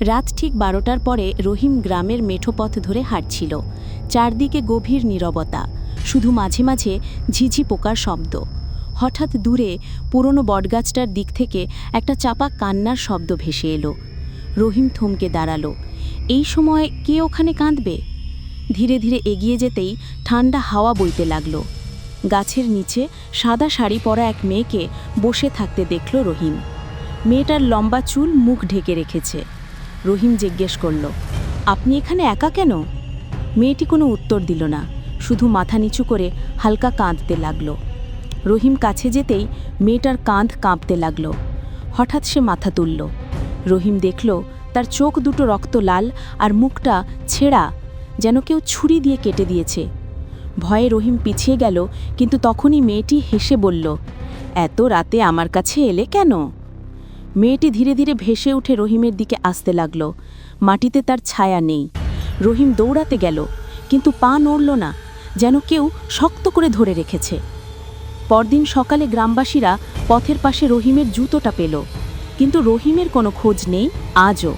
রাত ঠিক বারোটার পরে রহিম গ্রামের মেঠো পথ ধরে হাঁটছিল। চারদিকে গভীর নীরবতা, শুধু মাঝে মাঝে ঝিঝি পোকার শব্দ। হঠাৎ দূরে পুরনো বটগাছটার দিক থেকে একটা চাপা কান্নার শব্দ ভেসে এলো। রহিম থমকে দাঁড়াল। এই সময় কে ওখানে কাঁদবে? ধীরে ধীরে এগিয়ে যেতেই ঠান্ডা হাওয়া বইতে লাগল। গাছের নিচে সাদা শাড়ি পরা এক মেয়েকে বসে থাকতে দেখল রহিম। মেয়েটার লম্বা চুল মুখ ঢেকে রেখেছে। রহিম জিজ্ঞেস করল, আপনি এখানে একা কেন? মেয়েটি কোনো উত্তর দিল না, শুধু মাথা নিচু করে হালকা কাঁদতে লাগল। রহিম কাছে যেতেই মেয়েটার কাঁধ কাঁপতে লাগল। হঠাৎ সে মাথা তুলল। রহিম দেখল তার চোখ দুটো রক্ত লাল আর মুখটা ছেঁড়া, যেন কেউ ছুরি দিয়ে কেটে দিয়েছে। ভয়ে রহিম পিছিয়ে গেল, কিন্তু তখনই মেয়েটি হেসে বলল, এত রাতে আমার কাছে এলে কেন? মেয়েটি ধীরে ধীরে ভেসে উঠে রহিমের দিকে আসতে লাগল। মাটিতে তার ছায়া নেই। রহিম দৌড়াতে গেল, কিন্তু পা নড়ল না, যেন কেউ শক্ত করে ধরে রেখেছে। পরদিন সকালে গ্রামবাসীরা পথের পাশে রহিমের জুতোটা পেল, কিন্তু রহিমের কোনো খোঁজ নেই, আজও।